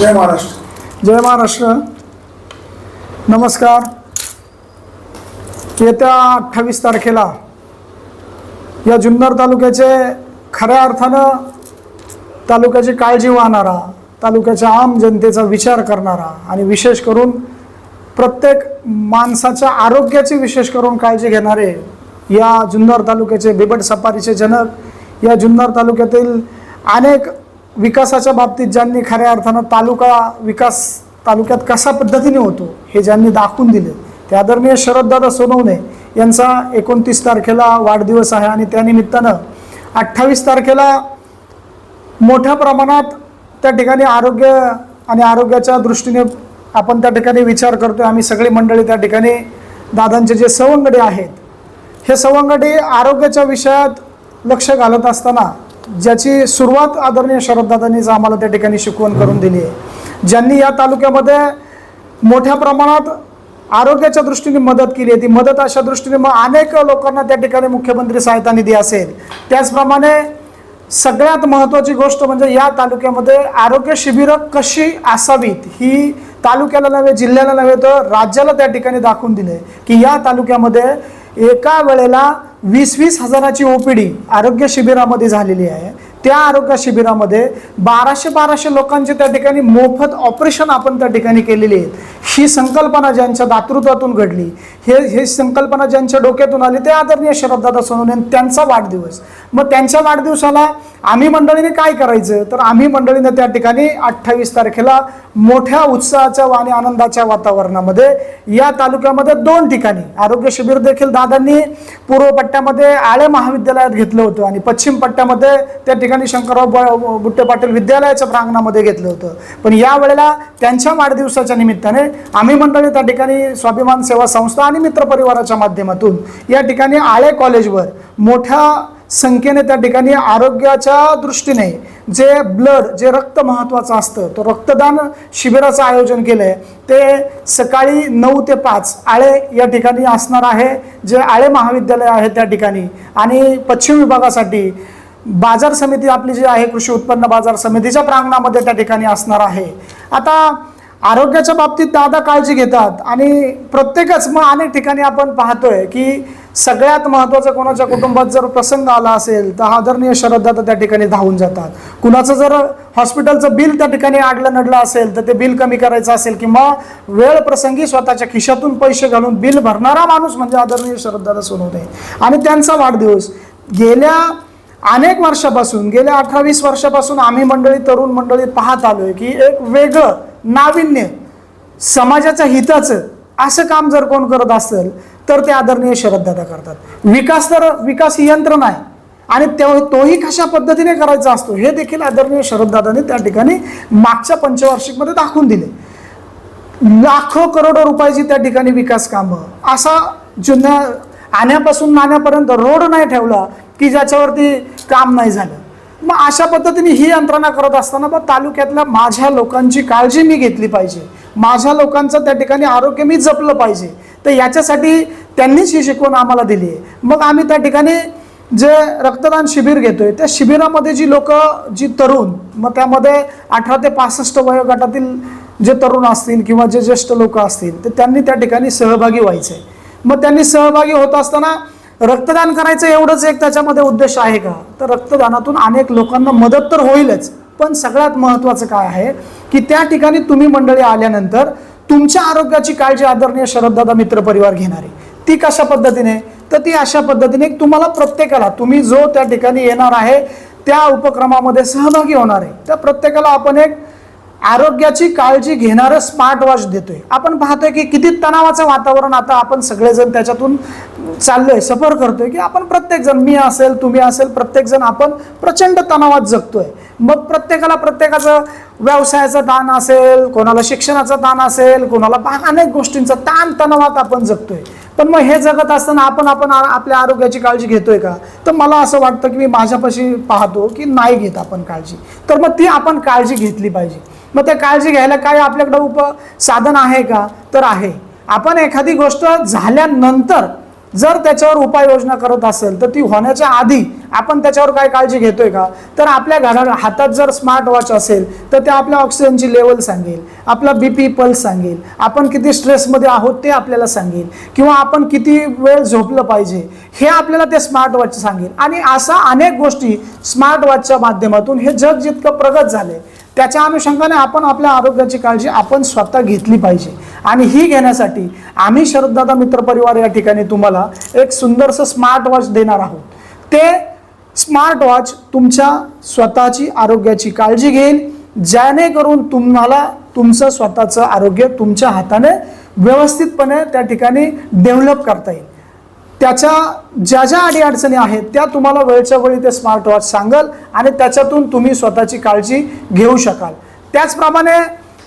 जय महाराष्ट्र. जय महाराष्ट्र. नमस्कार. येत्या अठ्ठावीस तारखेला या जुन्नर तालुक्याचे खऱ्या अर्थानं तालुक्याची काळजी वाहणारा तालुक्याच्या आम जनतेचा विचार करणारा आणि विशेष करून प्रत्येक माणसाच्या आरोग्याची विशेष करून काळजी घेणारे या जुन्नर तालुक्याचे बिबट सफारीचे जनक या जुन्नर तालुक्यातील अनेक विकासाच्या बाबतीत ज्यांनी खऱ्या अर्थानं तालुका विकास तालुक्यात कशा पद्धतीने होतो हे ज्यांनी दाखवून दिले ते आदरणीय शरददादा सोनवणे यांचा एकोणतीस तारखेला वाढदिवस आहे आणि त्यानिमित्तानं अठ्ठावीस तारखेला मोठ्या प्रमाणात त्या ठिकाणी आरोग्य आणि आरोग्याच्या दृष्टीने आपण त्या ठिकाणी विचार करतोय. आम्ही सगळी मंडळी त्या ठिकाणी दादांचे जे सवंगडे आहेत हे सवंगडी आरोग्याच्या विषयात लक्ष घालत असताना ज्याची सुरुवात आदरणीय शरददादांनीच आम्हाला त्या ठिकाणी शिकवण करून दिली आहे ज्यांनी या तालुक्यामध्ये मोठ्या प्रमाणात आरोग्याच्या दृष्टीने मदत केली आहे ती मदत अशा दृष्टीने मग अनेक लोकांना त्या ठिकाणी मुख्यमंत्री सहायता निधी असेल. त्याचप्रमाणे सगळ्यात महत्त्वाची गोष्ट म्हणजे या तालुक्यामध्ये आरोग्य शिबिरं कशी असावीत ही तालुक्याला नव्हे जिल्ह्याला नव्हे तर राज्याला त्या ठिकाणी दाखवून दिले की या तालुक्यामध्ये एका वेळेला वीस वीस हजाराची ओपीडी आरोग्य शिबिरामध्ये झालेली आहे. त्या आरोग्य शिबिरामध्ये बाराशे बाराशे लोकांचे त्या ठिकाणी मोफत ऑपरेशन आपण त्या ठिकाणी केलेली आहेत. ही संकल्पना ज्यांच्या दातृत्वातून घडली हे हे संकल्पना ज्यांच्या डोक्यातून आली ते आदरणीय शरददादा सोनवणे त्यांचा वाढदिवस. मग त्यांच्या वाढदिवसाला आम्ही मंडळीने काय करायचं? तर आम्ही मंडळीने त्या ठिकाणी अठ्ठावीस तारखेला मोठ्या उत्साहाच्या व आणि आनंदाच्या वातावरणामध्ये या तालुक्यामध्ये दोन ठिकाणी आरोग्य शिबिर देखील दादांनी पूर्व पट्ट्यामध्ये आळे महाविद्यालयात घेतलं होतं आणि पश्चिम पट्ट्यामध्ये त्या ठिकाणी शंकरराव बुट्टे पाटील विद्यालयाच्या प्रांगणामध्ये घेतलं होतं. पण या वेळेला त्यांच्या वाढदिवसाच्या निमित्ताने आम्ही मंडळी त्या ठिकाणी स्वाभिमान सेवा संस्था आणि मित्रपरिवाराच्या माध्यमातून या ठिकाणी आळे कॉलेजवर मोठ्या संख्येने त्या ठिकाणी आरोग्याच्या दृष्टीने जे ब्लड जे रक्त महत्त्वाचं असतं तो रक्तदान शिबिराचं आयोजन केलं आहे ते सकाळी नऊ ते पाच आळे या ठिकाणी असणार आहे जे आळे महाविद्यालय आहे त्या ठिकाणी. आणि पश्चिम विभागासाठी बाजार समिती आपली जी आहे कृषी उत्पन्न बाजार समितीच्या प्रांगणामध्ये त्या ठिकाणी असणार आहे. आता आरोग्याच्या बाबतीत दादा काळजी घेतात. आणि प्रत्येकच मग अनेक ठिकाणी आपण पाहतोय की सगळ्यात महत्त्वाचं कोणाच्या कुटुंबात जर प्रसंग आला असेल तर आदरणीय शरददादा त्या ठिकाणी धावून जातात. कुणाचं जर हॉस्पिटलचं बिल त्या ठिकाणी आडलं नडलं असेल तर ते बिल कमी करायचं असेल किंवा वेळ प्रसंगी स्वतःच्या खिशातून पैसे घालून बिल भरणारा माणूस म्हणजे आदरणीय शरददादा सोनवणे आणि त्यांचा वाढदिवस. गेल्या अनेक वर्षापासून गेल्या अठरा वीस वर्षापासून आम्ही मंडळी तरुण मंडळी पाहत आलोय की एक वेगळं नाविन्य समाजाच्या हिताचं असं काम जर कोण करत असेल तर ते आदरणीय शरददादा करतात. विकास तर विकास ही यंत्रणा आहे आणि तेव्हा तोही कशा पद्धतीने करायचा असतो हे देखील आदरणीय शरददादांनी त्या ठिकाणी मागच्या पंचवार्षिकमध्ये दाखवून दिले. लाखो करोडो रुपयाची त्या ठिकाणी विकास कामं. असा जुन्या आण्यापासून नाण्यापर्यंत रोड नाही ठेवला की ज्याच्यावरती काम नाही झालं. मग अशा पद्धतीने ही यंत्रणा करत असताना मग तालुक्यातल्या माझ्या लोकांची काळजी मी घेतली पाहिजे. माझ्या लोकांचं त्या ठिकाणी आरोग्य मी जपलं पाहिजे. तर याच्यासाठी त्यांनीच ही शिकवण आम्हाला दिली आहे. मग आम्ही त्या ठिकाणी जे रक्तदान शिबिर घेतोय त्या शिबिरामध्ये जी लोक जी तरुण मग त्यामध्ये अठरा ते पासष्ट वयोगटातील जे तरुण असतील किंवा जे ज्येष्ठ लोक असतील तर त्यांनी त्या ठिकाणी सहभागी व्हायचं आहे मग त्यांनी सहभागी होत असताना रक्तदान करायचं एवढंच एक त्याच्यामध्ये उद्देश आहे का? तर रक्तदानातून अनेक लोकांना मदत तर होईलच पण सगळ्यात महत्त्वाचं काय आहे की त्या ठिकाणी तुम्ही मंडळी आल्यानंतर तुमच्या आरोग्याची काळजी आदरणीय शरददादा मित्र परिवार ती कशा पद्धतीने? तर ती अशा पद्धतीने तुम्हाला प्रत्येकाला तुम्ही जो त्या ठिकाणी येणार आहे त्या उपक्रमामध्ये सहभागी होणार आहे. त्या प्रत्येकाला आपण एक आरोग्याची काळजी घेणारं स्मार्ट वॉच देतोय. आपण पाहतोय की किती तणावाचं वातावरण आता आपण सगळेजण त्याच्यातून चाललोय सफर करतोय की आपण प्रत्येकजण मी असेल तुम्ही असेल प्रत्येकजण आपण प्रचंड तणावात जगतोय. मग प्रत्येकाला प्रत्येकाचं व्यवसायाचं ताण असेल कोणाला शिक्षणाचा ताण असेल कोणाला अनेक गोष्टींचा ताण तणावात आपण जगतोय. पण मग हे जगत असताना आपण आपण आपल्या आरोग्याची काळजी घेतोय का? तर मला असं वाटतं की मी माझ्यापाशी पाहतो की नाही घेत आपण काळजी. तर मग ती आपण काळजी घेतली पाहिजे. मग त्या काळजी घ्यायला काय आपल्याकडं उप साधन आहे का? तर आहे. आपण एखादी गोष्ट झाल्यानंतर जर त्याच्यावर उपाययोजना करत असेल तर ती होण्याच्या आधी आपण त्याच्यावर काय काळजी घेतोय का? तर आपल्या घरा हातात जर स्मार्ट वॉच असेल तर ते आपल्या ऑक्सिजनची लेवल सांगेल आपला बी पी पल्स सांगेल आपण किती स्ट्रेसमध्ये आहोत ते आपल्याला सांगेल किंवा आपण किती वेळ झोपलं पाहिजे हे आपल्याला ते स्मार्ट वॉच सांगेल. आणि असा अनेक गोष्टी स्मार्ट वॉचच्या माध्यमातून हे जग जितकं प्रगत झाले त्याच्या अनुषंगाने आपण आपल्या आरोग्याची काळजी आपण स्वतः घेतली पाहिजे. आणि ही घेण्यासाठी आम्ही शरददादा मित्रपरिवार या ठिकाणी तुम्हाला एक सुंदरसं स्मार्ट वॉच देणार आहोत. ते स्मार्ट वॉच तुमच्या स्वतःची आरोग्याची काळजी घेईल जेणेकरून तुम्हाला तुमचं स्वतःचं आरोग्य तुमच्या हाताने व्यवस्थितपणे त्या ठिकाणी डेव्हलप करता येईल. त्याच्या ज्या ज्या अडीअडचणी आहेत त्या तुम्हाला वेळच्या वेळी ते स्मार्ट वॉच सांगल आणि त्याच्यातून तुम्ही स्वतःची काळजी घेऊ शकाल. त्याचप्रमाणे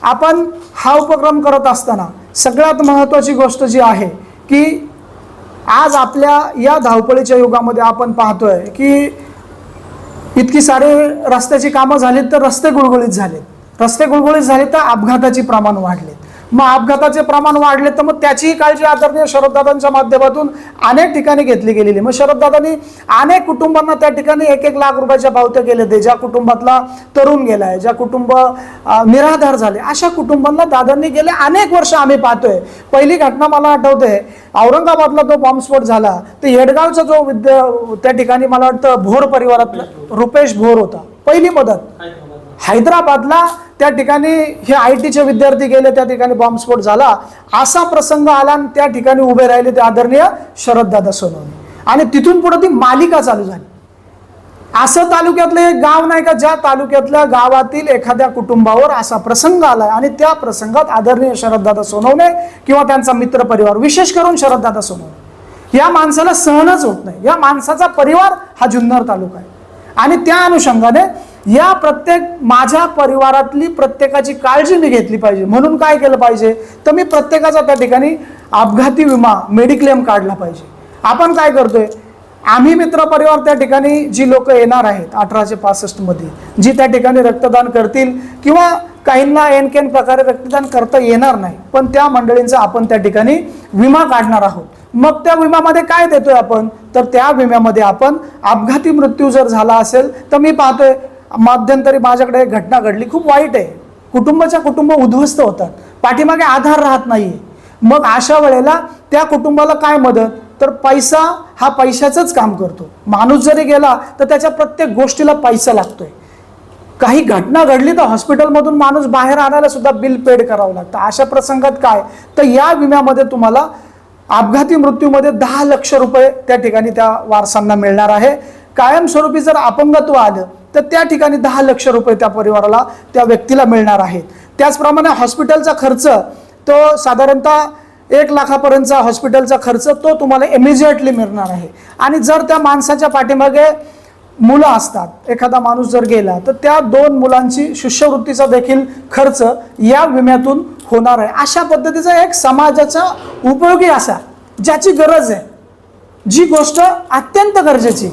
आपण हा उपक्रम करत असताना सगळ्यात महत्त्वाची गोष्ट जी आहे की आज आपल्या या धावपळीच्या युगामध्ये आपण पाहतोय की इतकी सारे रस्त्याची कामं झालीत तर रस्ते गुळगुळीत झालेत. रस्ते गुळगुळीत झाले तर अपघाताचे प्रमाण वाढले. मग अपघाताचे प्रमाण वाढले तर मग त्याचीही काळजी आदरणीय शरददादांच्या माध्यमातून अनेक ठिकाणी घेतली गेलेली. मग शरददादांनी अनेक कुटुंबांना त्या ठिकाणी एक एक लाख रुपयाच्या पावत्या केले ते ज्या कुटुंबातला तरुण गेलाय ज्या कुटुंब निराधार झाले अशा कुटुंबांना दादांनी गेले अनेक वर्ष आम्ही पाहतोय. पहिली घटना मला आठवते औरंगाबादला तो बॉम्बस्फोट झाला. तर येडगावचा जो विद्या त्या ठिकाणी मला वाटतं भोर परिवारातला रुपेश भोर होता. पहिली मदत. हैदराबादला त्या ठिकाणी हे आय टीचे विद्यार्थी गेले त्या ठिकाणी बॉम्बस्फोट झाला. असा प्रसंग आला आणि त्या ठिकाणी उभे राहिले ते आदरणीय शरददादा सोनवणे. आणि तिथून पुढे ती मालिका चालू झाली. असं तालुक्यातलं एक गाव नाही का ज्या तालुक्यातल्या गावातील एखाद्या कुटुंबावर असा प्रसंग आलाय आणि त्या प्रसंगात आदरणीय शरददादा सोनवणे किंवा त्यांचा मित्र परिवार विशेष करून शरददादा सोनवणे. या माणसाला सहनच होत नाही. या माणसाचा परिवार हा जुन्नर तालुका आहे. आणि त्या अनुषंगाने या प्रत्येक माझ्या परिवारातली प्रत्येकाची काळजी मी घेतली पाहिजे. म्हणून काय केलं पाहिजे? तर मी प्रत्येकाचा त्या ठिकाणी अपघाती विमा मेडिक्लेम काढला पाहिजे. आपण काय करतोय? आम्ही मित्र परिवार त्या ठिकाणी जी लोक येणार आहेत अठराशे पासष्टमध्ये जी त्या ठिकाणी रक्तदान करतील किंवा काहींना एनकेन प्रकारे रक्तदान करता येणार नाही पण त्या मंडळींचा आपण त्या ठिकाणी विमा काढणार आहोत. मग त्या विम्यामध्ये काय देतोय आपण? तर त्या विम्यामध्ये आपण अपघाती मृत्यू जर झाला असेल तर मी पाहतोय मध्यंतरी माझ्याकडे एक घटना घडली. खूप वाईट आहे. कुटुंबाच्या कुटुंब उद्ध्वस्त होतात. पाठीमागे आधार राहत नाही मग अशा वेळेला त्या कुटुंबाला काय मदत? तर पैसा हा पैशाचंच काम करतो. माणूस जरी गेला तर त्याच्या प्रत्येक गोष्टीला पैसा लागतोय. काही घटना घडली तर हॉस्पिटलमधून माणूस बाहेर आणायला सुद्धा बिल पेड करावं लागतं. अशा प्रसंगात काय? तर या विम्यामध्ये तुम्हाला अपघाती मृत्यूमध्ये दहा लक्ष रुपये त्या ठिकाणी त्या वारसांना मिळणार आहे. कायमस्वरूपी जर अपंगत्व आलं तर त्या ठिकाणी दहा लक्ष रुपये त्या परिवाराला त्या व्यक्तीला मिळणार आहेत. त्याचप्रमाणे हॉस्पिटलचा खर्च तो साधारणतः एक लाखापर्यंतचा हॉस्पिटलचा खर्च तो तुम्हाला इमिजिएटली मिळणार आहे. आणि जर त्या माणसाच्या पाठीमागे मुलं असतात एखादा माणूस जर गेला तर त्या दोन मुलांची शिष्यवृत्तीचा देखील खर्च या विम्यातून होणार आहे. अशा पद्धतीचा एक समाजाचा उपयोगी असा ज्याची गरज आहे. जी गोष्ट अत्यंत गरजेची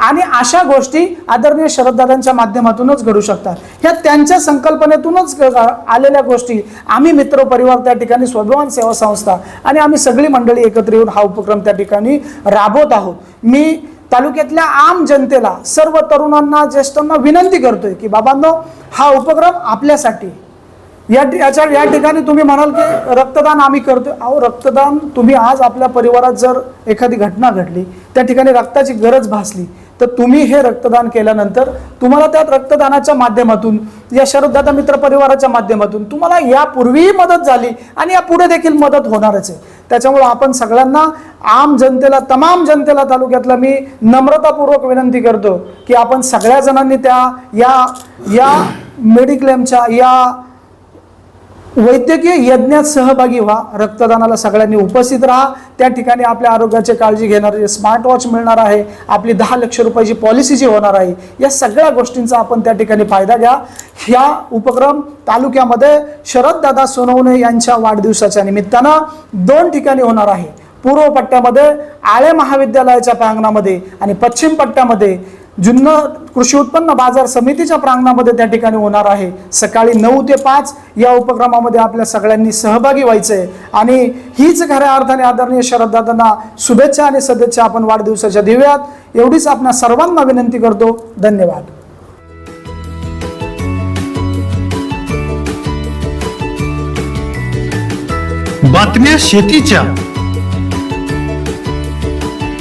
आणि अशा गोष्टी आदरणीय शरददादांच्या माध्यमातूनच घडू शकतात. ह्या त्यांच्या संकल्पनेतूनच आलेल्या गोष्टी. आम्ही मित्र परिवार त्या ठिकाणी स्वाभिमान सेवा संस्था आणि आम्ही सगळी मंडळी एकत्र येऊन हा उपक्रम त्या ठिकाणी राबवत आहोत. मी तालुक्यातल्या आम जनतेला सर्व तरुणांना ज्येष्ठांना विनंती करतोय की बाबांनो हा उपक्रम आपल्यासाठी. या याच्या या ठिकाणी तुम्ही म्हणाल की रक्तदान आम्ही करतोय. अहो रक्तदान तुम्ही आज आपल्या परिवारात जर एखादी घटना घडली त्या ठिकाणी रक्ताची गरज भासली तर तुम्ही हे रक्तदान केल्यानंतर तुम्हाला त्यात रक्तदानाच्या माध्यमातून या शरददाता मित्र परिवाराच्या माध्यमातून तुम्हाला यापूर्वीही मदत झाली आणि यापुढे देखील मदत होणारच आहे. त्याच्यामुळं आपण सगळ्यांना आम जनतेला तमाम जनतेला तालुक्यातला मी नम्रतापूर्वक विनंती करतो की आपण सगळ्या जणांनी त्या या या मेडिक्लेमच्या या वैद्यकीय यज्ञात सहभागी व्हा. रक्तदानाला सगळ्यांनी उपस्थित राहा. त्या ठिकाणी आपल्या आरोग्याची काळजी घेणारे स्मार्ट वॉच मिळणार आहे. आपली दहा लक्ष रुपयाची पॉलिसी जी होणार आहे या सगळ्या गोष्टींचा आपण त्या ठिकाणी फायदा घ्या. ह्या उपक्रम तालुक्यामध्ये शरददादा सोनवणे यांच्या वाढदिवसाच्या निमित्तानं दोन ठिकाणी होणार आहे. पूर्व पट्ट्यामध्ये आळे महाविद्यालयाच्या प्रांगणामध्ये आणि पश्चिम पट्ट्यामध्ये जुन्नर कृषी उत्पन्न बाजार समितीच्या प्रांगणामध्ये त्या ठिकाणी होणार आहे. सकाळी नऊ ते पाच या उपक्रमामध्ये आपल्या सगळ्यांनी सहभागी व्हायचंय. आणि हीच खऱ्या अर्थाने आदरणीय शरददादांना शुभेच्छा आणि सदिच्छा आपण वाढदिवसाच्या देऊयात एवढीच आपल्या सर्वांना विनंती करतो. धन्यवाद. बातम्या शेतीच्या.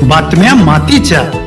बातम्या मातीच्या.